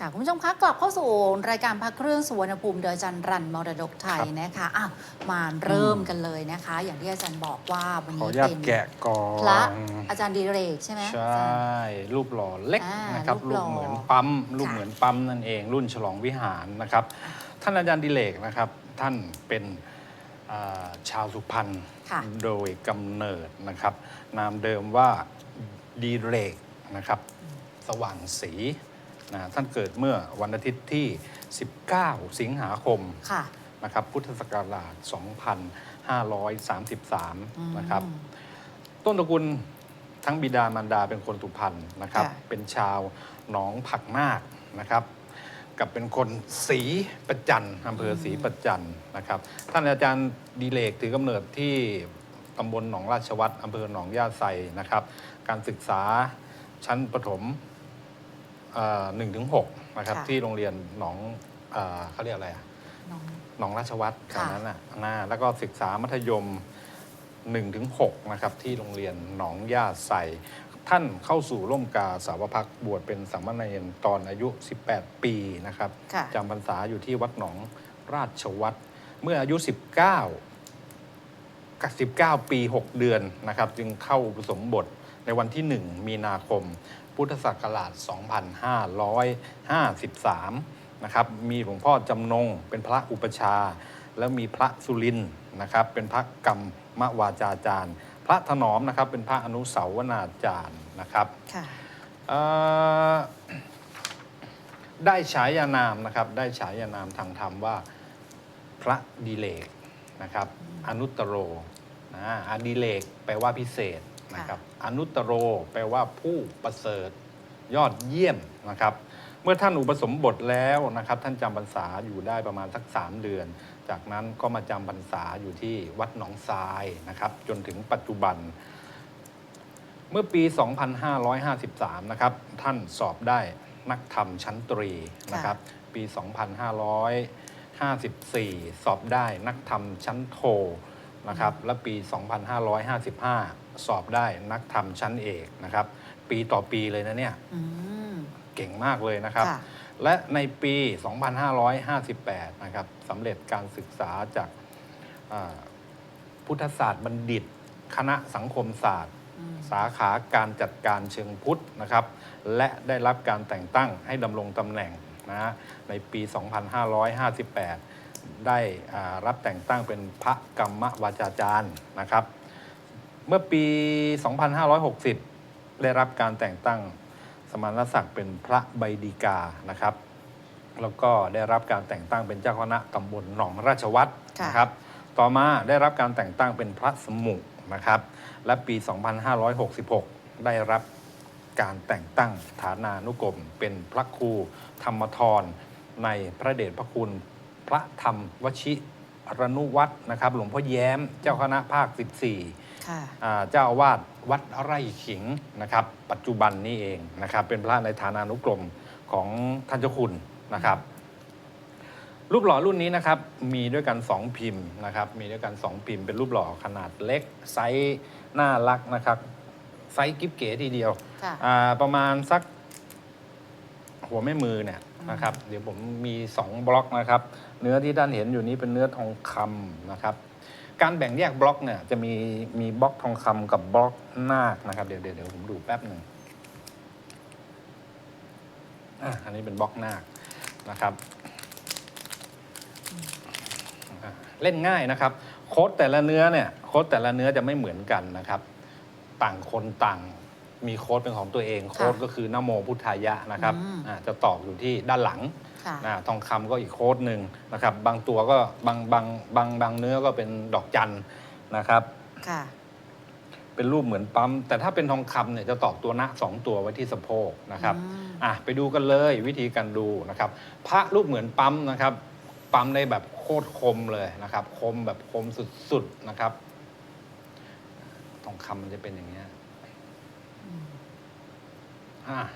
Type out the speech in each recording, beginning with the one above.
ค่ะ คุณผู้ชมคะกลับเข้าสู่รายการพักเครื่องสุวรรณภูมิโดยอาจารย์รันมรดกไทยครับนะคะอ้าวมาเริ่มกันเลยนะคะ อย่างที่อาจารย์บอกว่าวันขออนี้นุญาตเป็นแกะก่อนพระอาจารย์ดีเรกใช่ไหมใชอาจาร่ย์ รูปหล่อเล็กอ่านนะครับ รูรูปหล่อปเหมือนปั๊ม รูปค่ะเหมือนปั๊มนั่นเอง รุ่นฉลองวิหารนะครับ ท่านอาจารย์ดิเลกนะครับ ท่านเป็นอ่าชาวสุพรรณค่ะโดยกำเนิดนะครับ นามเดิมว่าดีเลกนะครับ สว่างศรี นะท่านเกิดเมื่อวันอาทิตย์ที่ 19 สิงหาคมค่ะนะครับพุทธศักราช 2533 นะครับอืมต้นตระกูลทั้งบิดามารดาเป็นคนสุพรรณนะครับค่ะเป็นชาวหนองผักนาคนะครับ กับเป็นคนศรีประจันอำเภอศรีประจันนะครับ ท่านอาจารย์ดีเลกถือกำเนิดที่ตำบลหนองราชวัตรอำเภอหนองย่าไซนะครับ การศึกษาชั้นประถม หนึ่งถึงหกนะครับค่ะ ที่โรงเรียนหนองเอ่อเขาเรียกอะไรอะน้อง หนองราชวัตรตค่ะอนนั้นน่ะนะแล้วก็ศึกษามัธยม1-6นะครับที่โรงเรียนหนองย่าใสท่านเข้าสู่ร่มกาสาวพักตร์บวชเป็นสามเณรตอนอายุ 18 ปีนะครับ ค่ะ จำพรรษาอยู่ที่วัดหนองราชวัตรเมื่ออายุ 19กับ19 ปี 6 เดือนนะครับ จึงเข้าอุปสมบทในวันที่ 1 มีนาคมพุทธศักราช 2553 นะครับ มีหลวงพ่อจำนงเป็นพระอุปชฌาย์แล้วมีพระสุรินทร์นะครับ เป็นพระกรรมวาจาจารย์ พระถนอมนะครับ เป็นพระอนุสาวนาจารย์นะครับค่ะเอ่อได้ฉายานามนะครับ ได้ฉายานามทางธรรมว่าพระดิเลกนะครับ อนุตตโรนะอดิเลกแปลว่าพิเศษ นะครับอนุตโรแปลว่าผู้ประเสริฐ ยอดเยี่ยมนะครับ เมื่อท่านอุปสมบทแล้วนะครับ ท่านจำพรรษาอยู่ได้ประมาณสักสามเดือน จากนั้นก็มาจำพรรษาอยู่ที่วัดหนองทรายนะครับ จนถึงปัจจุบัน เมื่อปี 2553 นะครับ ท่านสอบได้นักธรรมชั้นตรีนะครับ ปี 2554 สอบได้นักธรรมชั้นโท นะครับและปี 2555 สอบได้นักธรรมชั้นเอกนะครับ ปีต่อปีเลยนะเนี่ยอืม เก่งมากเลยนะครับ ค่ะ และในปี 2558 นะครับสำเร็จการศึกษาจากอ่าพุทธศาสตร์บัณฑิต คณะสังคมศาสตร์ อืมสาขาการจัดการเชิงพุทธนะครับ และได้รับการแต่งตั้งให้ดำรงตำแหน่งนะฮะในปี 2558 ได้อ่ารับแต่งตั้งเป็นพระกรรมวาจาจารย์นะครับ เมื่อปี 2560 ได้รับการแต่งตั้งสมณศักดิ์เป็นพระใบดีกานะครับ แล้วก็ได้รับการแต่งตั้งเป็นเจ้าคณะตำบลหนองราชวัตรค่ะนะครับ ต่อมาได้รับการแต่งตั้งเป็นพระสมุนะครับ และปี 2566 ได้รับการแต่งตั้งฐานานุกรม เป็นพระครูธรรมทรในพระเดชพระคุณ พระธรรมวชิรนุวัตรนะครับ หลวงพ่อแย้มเจ้าคณะภาค 14ค่ะอ่าเจ้าอาวาสวัดไร่ขิงนะครับ ปัจจุบันนี้เองนะครับ เป็นพระในฐานานุกรมของท่านเจ้าคุณนะครับ รูปหล่อรุ่นนี้นะครับ มีด้วยกัน 2 พิมพ์นะครับ มีด้วยกัน 2 พิมพ์เป็นรูปหล่อขนาดเล็กไซส์น่ารักนะครับไซส์กิ๊บเก๋ทีเดียวค่ะ อ่าประมาณสักหัวแม่มือเนี่ย นะครับ เดี๋ยวผมมี 2 บล็อกนะครับ เนื้อที่ท่านเห็นอยู่นี้เป็นเนื้อทองคำนะครับ การแบ่งแยกบล็อกเนี่ยจะมีมีบล็อกทองคำกับบล็อกนาคนะครับ เดี๋ยวเดี๋ยวผมดูแป๊บหนึ่งอะอันนี้เป็นบล็อกนาคนะครับเล่นง่ายนะครับ โค้ดแต่ละเนื้อเนี่ยโค้ดแต่ละเนื้อจะไม่เหมือนกันนะครับ ต่างคนต่าง มีโค้ดเป็นของตัวเอง โค้ดก็คือนะโมพุทธายะนะครับอืม อะจะตอกอยู่ที่ด้านหลังค่ะนะทองคำก็อีกโค้ดหนึ่งนะครับ บางตัวก็บางบางบางบางเนื้อก็เป็นดอกจันนะครับ ค่ะ เป็นรูปเหมือนปั๊ม แต่ถ้าเป็นทองคำเนี่ยจะตอกตัวนะสองตัวไว้ที่สะโพกนะครับ อืม อะไปดูกันเลยวิธีการดูนะครับ พระรูปเหมือนปั๊มนะครับ ปั๊มได้แบบโคตรคมเลยนะครับ คมแบบคมสุดๆนะครับ ทองคำมันจะเป็นอย่างเงี้ย อะ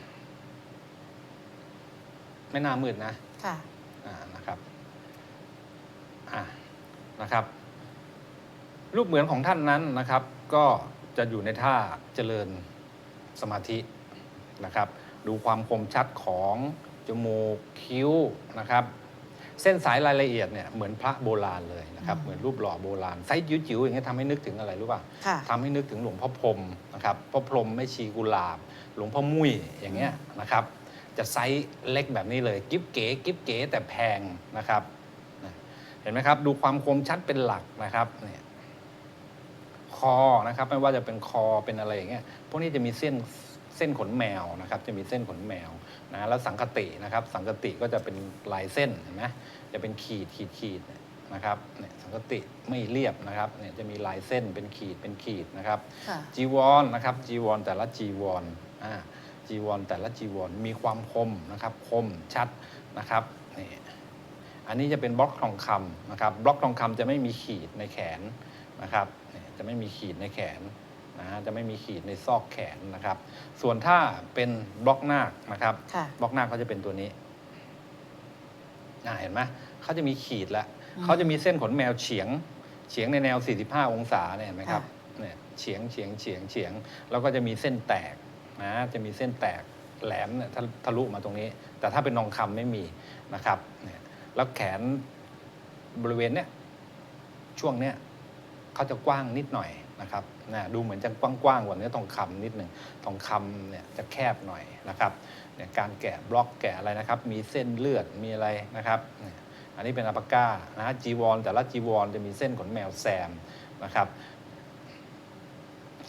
ไม่น่ามืดนะค่ะอ่านะครับอ่านะครับ รูปเหมือนของท่านนั้นนะครับ ก็จะอยู่ในท่าเจริญสมาธินะครับ ดูความคมชัดของจมูกคิ้วนะครับ เส้นสายรายละเอียดเนี่ยเหมือนพระโบราณเลยนะครับอืมเหมือนรูปหล่อโบราณไซส์จิ๋วๆอย่างเงี้ยทำให้นึกถึงอะไรรู้ป่ะค่ะทำให้นึกถึงหลวงพ่อพรหมนะครับพ่อพรหมไม่ชีกุหลาบ หลวงพ่อมุ้ยอย่างเงี้ยนะครับจะไซส์เล็กแบบนี้เลยกิ๊บเก๋กิ๊บเก๋แต่แพงนะครับนะเห็นไหมครับ ดูความคมชัดเป็นหลักนะครับเนี่ยคอนะครับไม่ว่าจะเป็นคอเป็นอะไรอย่างเงี้ยพวกนี้จะมีเส้นเส้นขนแมวนะครับ จะมีเส้นขนแมว นะแล้วสังกตินะครับ สังกติก็จะเป็นลายเส้นเห็นไหมจะเป็นขีดขีดขีดเนี่ยนะครับเนี่ยสังกติไม่เรียบนะครับเนี่ยจะมีลายเส้นเป็นขีดเป็นขีดนะครับ ค่ะ จีวรนะครับจีวรแต่ละจีวรอ่าจีวรแต่ละจีวรมีความคมนะครับคมชัดนะครับนี่อันนี้จะเป็นบล็อกทองคำนะครับบล็อกทองคำจะไม่มีขีดในแขนนะครับนี่จะไม่มีขีดในแขน นะจะไม่มีขีดในซอกแขนนะครับ ส่วนถ้าเป็นบล็อกนาคนะครับค่ะ บล็อกนาคเขาจะเป็นตัวนี้อ่าเห็นไหมเขาจะมีขีดแล้วอืมเขาจะมีเส้นขนแมวเฉียง เฉียงในแนว 45 องศาเนี่ยเห็นไหมครับค่ะ เนี่ยเฉียงเฉียงเฉียงเฉียงแล้วก็จะมีเส้นแตกนะจะมีเส้นแตกแหลมเนี่ยทะทะลุมาตรงนี้ แต่ถ้าเป็นทองคำไม่มีนะครับเนี่ยแล้วแขนบริเวณเนี้ยช่วงเนี้ยเขาจะกว้างนิดหน่อย นะครับนะดูเหมือนจะกว้างๆกว่าเนื้อทองคำนิดหนึ่งทองคำเนี่ยจะแคบหน่อยนะครับเนี่ยการแกะบล็อกแกะอะไรนะครับ มีเส้นเลือดมีอะไรนะครับ อันนี้เป็นอัปาก้านะฮะจีวรแต่ละจีวรจะมีเส้นขนแมวแซมนะครับ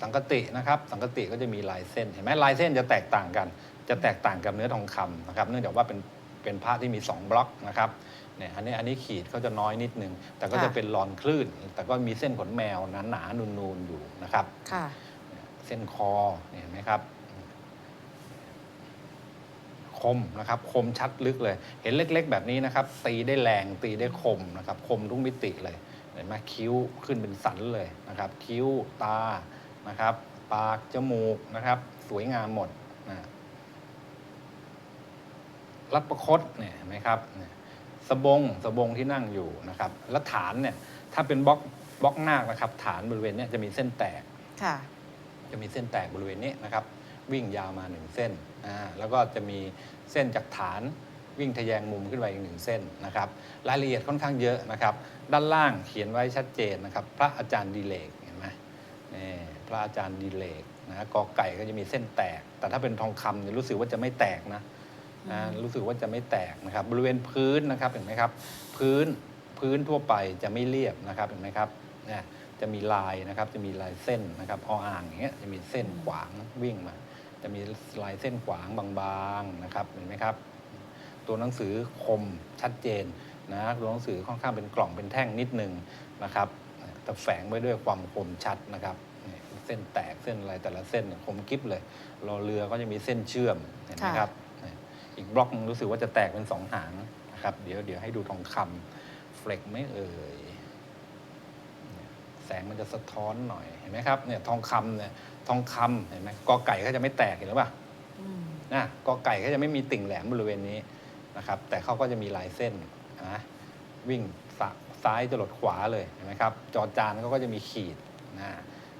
สังกตินะครับ สังกติก็จะมีลายเส้นเห็นไหมลายเส้นจะแตกต่างกัน จะแตกต่างกับเนื้อทองคำนะครับ เนื่องจากว่าเป็นเป็นผ้าที่มี 2 บล็อกนะครับ เนี่ยอันนี้อันนี้ขีดเขาจะน้อยนิดนึง แต่ก็ค่ะ จะเป็นรอนคลื่น แต่ก็มีเส้นขนแมวหนาๆนูนๆอยู่นะครับ ค่ะ เส้นคอเนี่ยเห็นไหมครับ คมนะครับ คมชัดลึกเลย เห็นเล็กๆ แบบนี้นะครับ ตีได้แรงตีได้คมนะครับ คมทุกมิติเลยเห็นไหมคิ้วขึ้นเป็นสันเลยนะครับ คิ้วตานะครับ ปากจมูกนะครับ สวยงามหมดนะรัดประคตเนี่ยเห็นไหมครับเนี่ย สบงสบงที่นั่งอยู่นะครับ แล้วฐานเนี่ยถ้าเป็นบล็อกบล็อกนาคนะครับ ฐานบริเวณเนี้ยจะมีเส้นแตก ค่ะ จะมีเส้นแตกบริเวณนี้นะครับ วิ่งยาวมาหนึ่งเส้นอ่าแล้วก็จะมีเส้นจากฐานวิ่งทะแยงมุมขึ้นไปอีกหนึ่งเส้นนะครับรายละเอียดค่อนข้างเยอะนะครับ ด้านล่างเขียนไว้ชัดเจนนะครับ พระอาจารย์ดีเลกเห็นไหมนี่พระอาจารย์ดีเลกนะกอไก่ก็จะมีเส้นแตก แต่ถ้าเป็นทองคำเนี่ยรู้สึกว่าจะไม่แตกนะ นะรู้สึกว่าจะไม่แตกนะครับ บริเวณพื้นนะครับเห็นไหมครับ พื้นพื้นทั่วไปจะไม่เรียบนะครับเห็นไหมครับนี่ยจะมีลายนะครับ จะมีลายเส้นนะครับออ่างอย่างเงี้ยจะมีเส้นขวางวิ่งมา จะมีลายเส้นขวางบางๆนะครับเห็นไหมครับ ตัวหนังสือคมชัดเจนนะตัวหนังสือค่อนข้างเป็นกล่องเป็นแท่งนิดนึงนะครับแต่แฝงไว้ด้วยความคมชัดนะครับเส้นแตกเส้นอะไรแต่ละเส้นคมกิฟเลยรอเรือก็จะมีเส้นเชื่อมเห็นไหมครับ อีกบล็อกนึงรู้สึกว่าจะแตกเป็นสองหางนะครับ เดี๋ยวเดี๋ยวให้ดูทองคำเฟลกไหม่เอ่ยเนี่ยแสงมันจะสะท้อนหน่อยเห็นไหมครับเนี่ยทองคำเนี่ยทองคำเห็นไหมกอไก่ก็จะไม่แตกเห็นหรือเปล่าอืมนะกอไก่ก็จะไม่มีติ่งแหลมบริเวณนี้นะครับ แต่เขาก็จะมีลายเส้นนะวิ่งสะซ้ายจรดขวาเลยเห็นไหมครับ จอจานเขาก็จะมีขีดนะ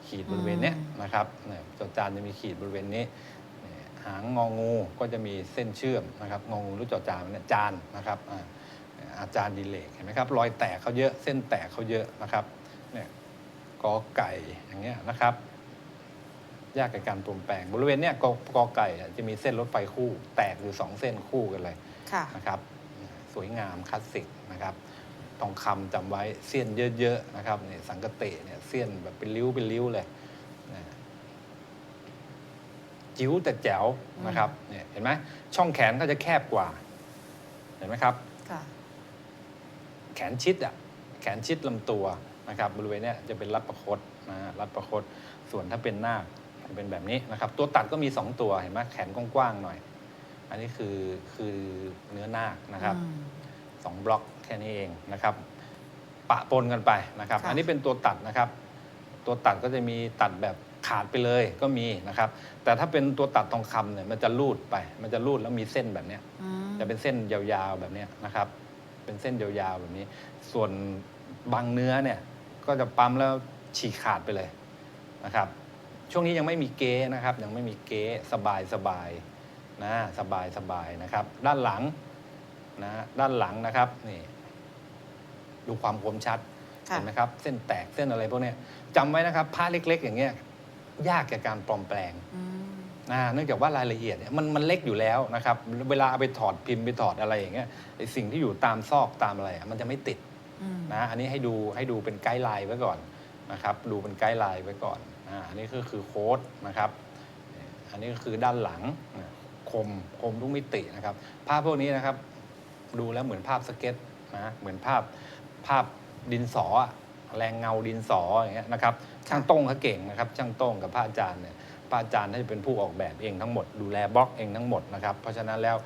ขีดบริเวณเนี้ยอืมนะครับเนี่ยจอจานจะมีขีดบริเวณนี้เนี่ย หางงองูก็จะมีเส้นเชื่อมนะครับงองูหรือจอจานเนี่ยจานนะครับอ่าอาจารย์ดีเลกเห็นไหมครับรอยแตกเขาเยอะเส้นแตกเขาเยอะนะครับเนี่ยกอไก่อย่างเงี้ยนะครับ ยากกับการปรุงแปลงบริเวณเนี้ยกกอไก่อะจะมีเส้นรถไฟคู่ แตกอยู่สองเส้นคู่กันเลยค่ะนะครับ สวยงามคลาสสิกนะครับทองคำจำไว้เส้นเยอะๆนะครับเนี่ยสังกะเตะเนี่ยเส้นแบบเป็นริ้วเป็นริ้วเลยนะ จิ๋วแต่แจ๋วนะครับเนี่ยเห็นไหมช่องแขนก็จะแคบกว่า เห็นไหมครับค่ะแขนชิดอะแขนชิดลำตัวนะครับบริเวณเนี้ยจะเป็นรัดประคตนะฮะรัดประคตส่วนถ้าเป็นหน้าคจะเป็นแบบนี้นะครับ ตัวตัดก็มี 2 ตัวเห็นไหมแขนกว้างๆหน่อย อันนี้คือคือเนื้อหน้าคนะครับอืมสองบล็อกแค่นี้เองนะครับ ปะปนกันไปนะครับค่ะอันนี้เป็นตัวตัดนะครับ ตัวตัดก็จะมีตัดแบบ ขาดไปเลยก็มีนะครับ แต่ถ้าเป็นตัวตัดทองคำเนี่ยมันจะรูดไปมันจะรูดแล้วมีเส้นแบบเนี้ยอืมจะเป็นเส้นยาวๆแบบเนี้ยนะครับ เป็นเส้นยาวๆแบบนี้ ส่วนบางเนื้อเนี่ยก็จะปั๊มแล้วฉีกขาดไปเลยนะครับ ช่วงนี้ยังไม่มีเก๊นะครับ ยังไม่มีเก๊สบายสบายนะสบายสบายนะครับ ด้านหลังนะด้านหลังนะครับนี่ดูความคมชัด ค่ะ เห็นไหมครับเส้นแตกเส้นอะไรพวกเนี้ยจำไว้นะครับผ้าเล็ก ๆ อย่างเงี้ย ยากแก่การปลอมแปลงอืมนะเนื่องจากว่ารายละเอียดเนี่ยมันมันเล็กอยู่แล้วนะครับ เวลาเอาไปถอดพิมพ์ไปถอดอะไรอย่างเงี้ยไอสิ่งที่อยู่ตามซอกตามอะไรอะมันจะไม่ติดอืมนะอันนี้ให้ดูให้ดูเป็นไกด์ไลน์ไว้ก่อนนะครับดูเป็นไกด์ไลน์ไว้ก่อนอ่าอันนี้ก็คือโค้ดนะครับ อันนี้ก็คือด้านหลังนะคมคมทุกมิตินะครับ ภาพพวกนี้นะครับ ดูแล้วเหมือนภาพสเก็ตนะเหมือนภาพภาพดินสออะ แรงเงาดินสออย่างเงี้ยนะครับช่างโต้งเขาเก่งนะครับช่างโต้งกับพระอาจารย์เนี่ยพระอาจารย์ท่านจะเป็นผู้ออกแบบเองทั้งหมดดูแลบล็อกเองทั้งหมดนะครับเพราะฉะนั้นแล้ว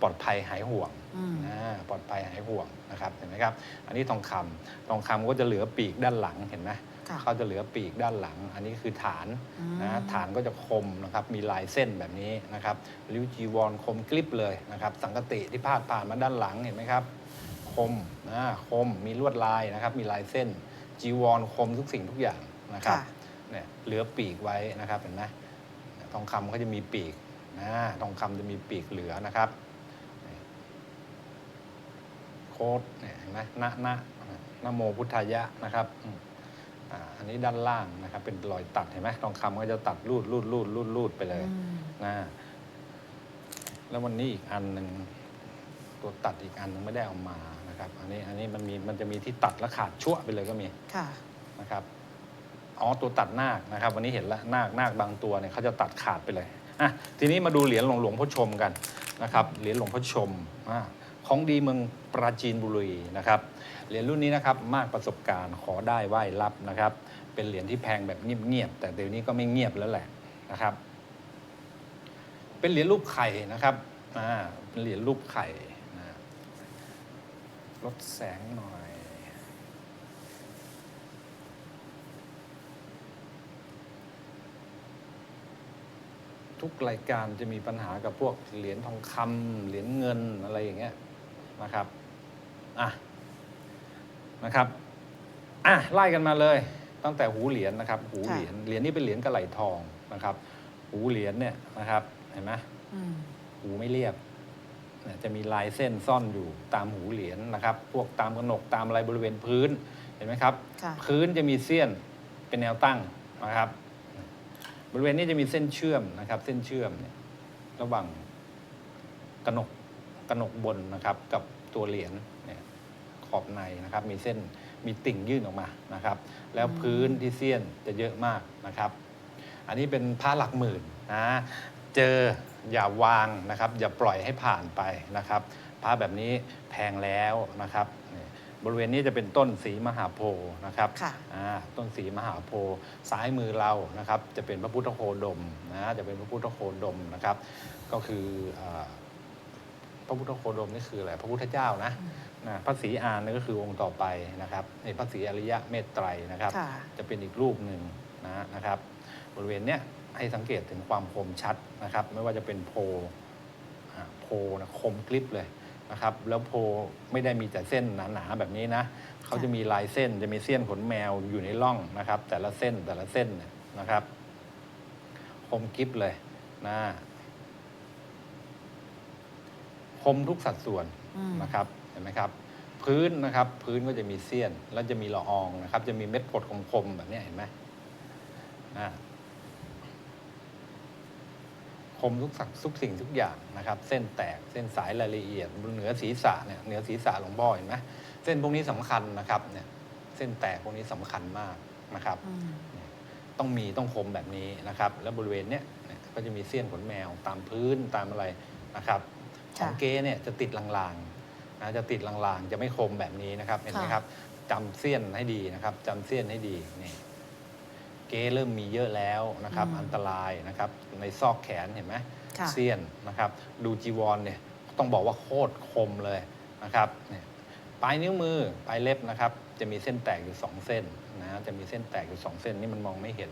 ปลอดภัยหายห่วงอืมอ่าปลอดภัยหายห่วงนะครับเห็นไหมครับ อันนี้ทองคำทองคำก็จะเหลือปีกด้านหลังเห็นไหมค่ะเขาจะเหลือปีกด้านหลัง อันนี้คือฐานอืมนะฐานก็จะคมนะครับมีลายเส้นแบบนี้นะครับริ้วจีวรคมกริบเลยนะครับ สังกติที่พาดผ่านมาด้านหลังเห็นไหมครับ คมนะคมมีลวดลายนะครับ มีลายเส้น จีวรคมทุกสิ่งทุกอย่างนะครับค่ะเนี่ยเหลือปีกไว้นะครับเห็นไหมทองคำก็จะมีปีกนะทองคำจะมีปีกเหลือนะครับโค้ดเนี่ยเห็นไหมนะนะนะโมพุทธายะนะครับอืมอ่าอันนี้ด้านล่างนะครับ เป็นรอยตัดเห็นไหมทองคำก็จะตัดรูดรูดรูดรูดรูดไปเลยอืมนะแล้ววันนี้อีกอันหนึ่งตัวตัดอีกอันหนึงไม่ได้เอามา นะครับอันนี้อันนี้มันมีมันจะมีที่ตัดแล้วขาดชั่วไปเลยก็มีค่ะ นะครับอ๋อตัวตัดนาคนะครับ วันนี้เห็นแล้วนาคนาคบางตัวเนี่ยเขาจะตัดขาดไปเลยอะทีนี้มาดูเหรียญหลวงหลวงพ่อชมกันนะครับเหรียญหลวงพ่อชมอ่าของดีเมืองปราจีนบุรีนะครับเหรียญรุ่นนี้นะครับมากประสบการณ์ขอได้ไหว้รับนะครับ เป็นเหรียญที่แพงแบบเงียบๆแต่เดี๋ยวนี้ก็ไม่เงียบแล้วแหละนะครับ เป็นเหรียญรูปไข่นะครับอ่าเป็นเหรียญรูปไข่นะ ลดแสงหน่อย ทุกรายการจะมีปัญหากับพวกเหรียญทองคำเหรียญเงินอะไรอย่างเงี้ยนะครับอะนะครับอะไล่กันมาเลย ตั้งแต่หูเหรียญนะครับ หูเหรียญเหรียญนี้เป็นเหรียญกระไหลทองนะครับ หูเหรียญเนี่ยนะครับ เห็นไหมอืมหูไม่เรียบเนี่ย จะมีลายเส้นซ่อนอยู่ตามหูเหรียญนะครับ พวกตามกระหนกตามอะไรบริเวณพื้นเห็นไหมครับค่ะพื้นจะมีเสี้ยนเป็นแนวตั้งนะครับ บริเวณนี้จะมีเส้นเชื่อมนะครับ เส้นเชื่อมเนี่ยระหว่างกระหนกกระหนกบนนะครับกับตัวเหรียญเนี่ยขอบในนะครับ มีเส้นมีติ่งยื่นออกมานะครับ แล้วพื้นที่เสี้ยนจะเยอะมากนะครับ อันนี้เป็นผ้าหลักหมื่นนะ เจออย่าวางนะครับ อย่าปล่อยให้ผ่านไปนะครับผ้าแบบนี้แพงแล้วนะครับนี่บริเวณนี้จะเป็นต้นสีมหาโพธิ์นะครับค่ะอ่าต้นสีมหาโพธิ์ซ้ายมือเรานะครับ จะเป็นพระพุทธโคดมนะจะเป็นพระพุทธโคดมนะครับ ก็คืออาพระพุทธโคดมนี่คืออะไรพระพุทธเจ้านะนะพระศรีอานนี่ก็คือองค์ต่อไปนะครับในพระศรีอริยะเมตไตรนะครับค่ะจะเป็นอีกรูปหนึ่งนะนะครับ บริเวณเนี้ย ให้สังเกตถึงความคมชัดนะครับ ไม่ว่าจะเป็นโพอ่าโพนะคมกริบเลยนะครับ แล้วโพไม่ได้มีแต่เส้นหนาๆแบบนี้นะเขาจะมีลายเส้นจะมีเส้นขนแมวอยู่ในร่องนะครับ แต่ละเส้นแต่ละเส้นเนี่ยนะครับ คมกริบเลยนะคมทุกสัดส่วนอืมนะครับเห็นไหมครับ พื้นนะครับ พื้นก็จะมีเสี้ยน แล้วจะมีละอองนะครับ จะมีเม็ดกรดคมๆแบบเนี้ยเห็นไหมอ่าค มทุกสักทุกสิ่งทุกอย่างนะครับ เส้นแตกเส้นสายรายละเอียดเหนือศีรษะเนี่ยเหนือศีรษะหลวงพ่อเห็นไหมเส้นพวกนี้สำคัญนะครับเนี่ยเส้นแตกพวกนี้สำคัญมากนะครับอืมต้องมีต้องคมแบบนี้นะครับ แล้วบริเวณเนี้ยเนี่ยก็จะมีเสี้ยนขนแมวตามพื้นตามอะไรนะครับของเก๊เนี่ยจะติดลางๆนะจะติดลางๆ จะไม่คมแบบนี้นะครับเห็นไหมค่ะครับจำเสี้ยนให้ดีนะครับจำเสี้ยนให้ดีนี่ เก๊เริ่มมีเยอะแล้วนะครับ อันตรายนะครับ ในซอกแขนเห็นไหมค่ะเสี้ยนนะครับ ดูจีวรเนี่ยต้องบอกว่าโคตรคมเลยนะครับเนี่ยปลายนิ้วมือปลายเล็บนะครับ จะมีเส้นแตกอยู่สองเส้นนะจะมีเส้นแตกอยู่สองเส้นนี่มันมองไม่เห็น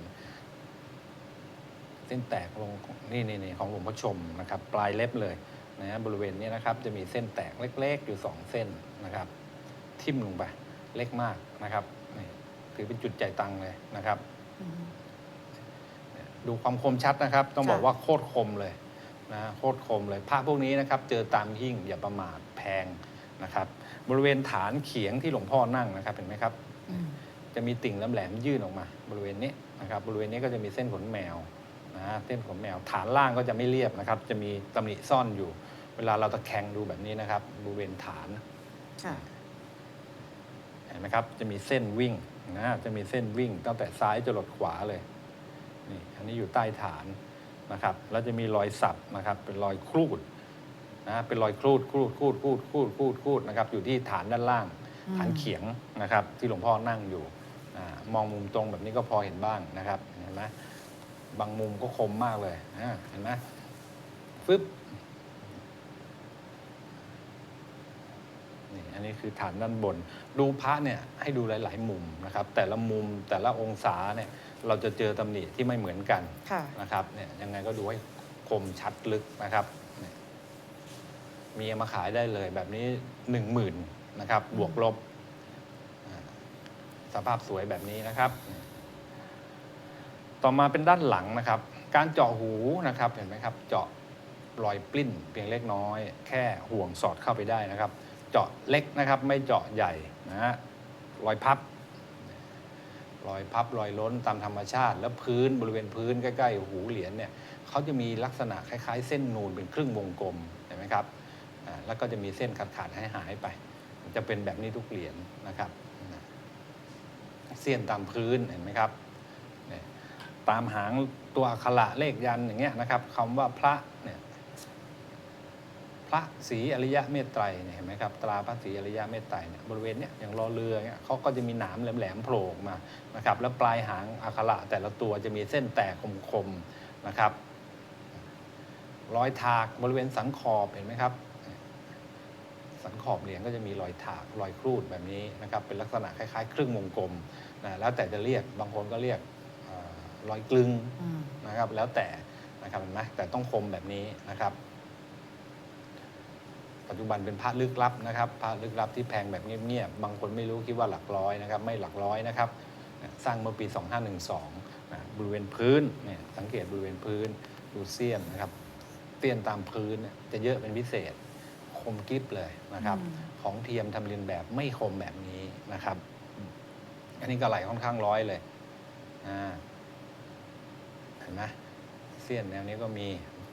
เส้นแตกลงนี่นี่นี่ของหลวงพ่อชมนะครับ ปลายเล็บเลยนะบริเวณนี้นะครับ จะมีเส้นแตกเล็ก ๆ อยู่สองเส้นนะครับ ทิ่มลงไปเล็กมากนะครับนี่ถือเป็นจุดใจายตังค์เลยนะครับอืม ดูความคมชัดนะครับ ต้องค่ะบอกว่าโคตรคมเลยนะโคตรคมเลยพระพวกนี้นะครับ เจอตามหิ้งอย่าประมาทแพงนะครับ บริเวณฐานเขียงที่หลวงพ่อนั่งนะครับเห็นไหมครับอืมจะมีติ่งแหลมๆยื่นออกมา บริเวณนี้นะครับ บริเวณนี้ก็จะมีเส้นขนแมวนะเส้นขนแมว ฐานล่างก็จะไม่เรียบนะครับ จะมีตำหนิซ่อนอยู่ เวลาเราตะแคงดูแบบนี้นะครับ บริเวณฐานค่ะเห็นไหมครับ จะมีเส้นวิ่ง นะจะมีเส้นวิ่งตั้งแต่ซ้ายจรดขวาเลยนี่อันนี้อยู่ใต้ฐานนะครับแล้วจะมีรอยสับนะครับเป็นรอยครูดนะเป็นรอยครูดครูดครูดครูดครูดครูดครูดนะครับอยู่ที่ฐานด้านล่างอืมฐานเขียงนะครับที่หลวงพ่อนั่งอยู่อามองมุมตรงแบบนี้ก็พอเห็นบ้างนะครับเห็นไหมบางมุมก็คมมากเลยอ่าเห็นไหมฟึบ นี่อันนี้คือฐานด้านบนดูพระเนี่ยให้ดูหลาย ๆ มุมนะครับ แต่ละมุมแต่ละองศาเนี่ยเราจะเจอตำหนิที่ไม่เหมือนกันค่ะ นะครับเนี่ยยังไงก็ดูให้คมชัดลึกนะครับเนี่ยมีเอามาขายได้เลยแบบนี้หนึ่งหมื่นนะครับ บวกลบอ่าสภาพสวยแบบนี้นะครับ ต่อมาเป็นด้านหลังนะครับ การเจาะหูนะครับเห็นไหมครับ เจาะรอยปลิ้นเพียงเล็กน้อย แค่ห่วงสอดเข้าไปได้นะครับ เจาะเล็กนะครับ ไม่เจาะใหญ่นะฮะรอยพับรอยพับรอยล้นตามธรรมชาติ แล้วพื้นบริเวณพื้นใกล้ๆหูเหรียญเนี่ยเขาจะมีลักษณะคล้ายๆ เส้นนูนเป็นครึ่งวงกลมเห็นไหมครับแล้วก็จะมีเส้นขาดๆหายหายๆไป จะเป็นแบบนี้ทุกเหรียญนะครับเส้นตามพื้นเห็นไหมครับตามหางตัวอักขระเลขยันอย่างเงี้ยนะครับคำว่าพระเนี่ย พระศรีอริยะเมตไตรเนี่ยเห็นไหมครับตราพระศรีอริยะเมตไตรเนี่ยบริเวณเนี้ยอย่างรอเรือเงี้ยเขาก็จะมีหนามแหลมๆโผล่ออกมานะครับแล้วปลายหางอักขระแต่ละตัวจะมีเส้นแตกคมๆนะครับรอยถากบริเวณสันขอบเห็นไหมครับสันขอบเหรียญก็จะมีรอยถากรอยครูดแบบนี้นะครับเป็นลักษณะคล้ายๆ ครึ่งวงกลมนะแล้วแต่จะเรียกบางคนก็เรียกรอยกลึงนะครับแล้วแต่นะครับเห็นไหมแต่ต้องคมแบบนี้นะครับ ปัจจุบันเป็นพระลึกลับนะครับพระลึกลับที่แพงแบบเงียบๆบางคนไม่รู้คิดว่าหลักร้อยนะครับไม่หลักร้อยนะครับสร้างเมื่อปี 2512นะบริเวณพื้นเนี่ยสังเกตบริเวณพื้นดูเสี้ยนนะครับเสี้ยนตามพื้นเนี่ยจะเยอะเป็นพิเศษคมกริบเลยนะครับอืมของเทียมทำเรียนแบบไม่คมแบบนี้นะครับ อันนี้ก็ไหลค่อนข้างร้อยเลยอ่าเห็นไหมเสี้ยนแนวนี้ก็มี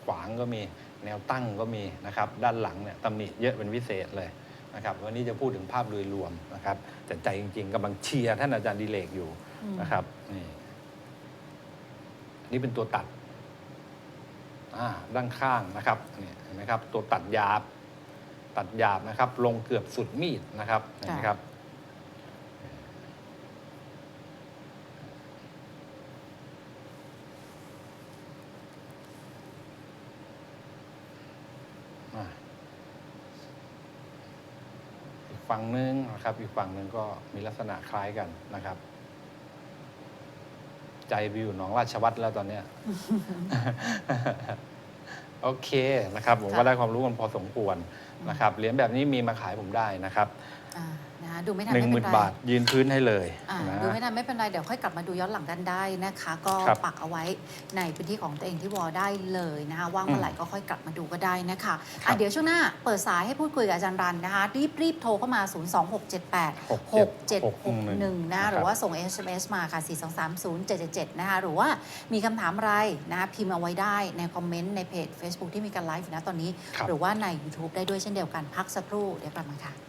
ขวางก็มี แนวตั้งก็มีนะครับด้านหลังเนี่ยตำหนิเยอะเป็นพิเศษเลยนะครับวันนี้จะพูดถึงภาพโดยรวมนะครับแต่ใจจริง ๆกำลังเชียร์ท่านอาจารย์ดิเลกอยู่นะครับนี่อันนี่เป็นตัวตัดอ่าด้านข้างนะครับนี่เห็นไหมครับ ตัวตัดหยาบ ตัดหยาบนะครับ ลงเกือบสุดมีดนะครับเห็นไหมครับ ฝั่งหนึงนะครับ อีกฝั่งหนึ่งก็มีลักษณะคล้ายกันนะครับ ใจไปอยู่หนองราชวัตรแล้วตอนเนี้ย โอเคนะครับ ผมค่ะก็ได้ความรู้กันพอสมควรนะครับเหรียญแบบนี้มีมาขายผมได้นะครับ อ่านะคะ ดูไม่ทันหนึ่งไม่หเป็มื่นนไรบาท ยืนพื้นให้เลยอ่านะ ดูไม่ทันไม่เป็นไร เดี๋ยวค่อยกลับมาดูย้อนหลังกันได้นะคะ ก็ครับปักเอาไว้ในพื้นที่ของตัวเองที่วอลได้เลยนะคะ ว่างเมื่อไหร่ก็ค่อยกลับมาดูก็ได้นะคะครัอะบเดี๋ยวช่วงหน้าเปิดสายให้พูดคุยกับอาจารย์รันนะคะ รีบรีบโทรเข้ามา 0 2 6 7 8 6 7 6 1 นะหรือว่าส่ง SMS มาค่ะ 4 2 3 0 7 7 7 นะคะ หรือว่ามีคำถามอะไรนะคะพิมพ์เอาไว้ได้ในคอมเมนต์ในเพจ Facebook ที่มีการไลฟ์อยู่นะตอนนี้ ครับ หรือว่าใน YouTube ได้ด้วยเช่นเดียวกันพักสักครู่เดี๋ยวกลับมาค่ะ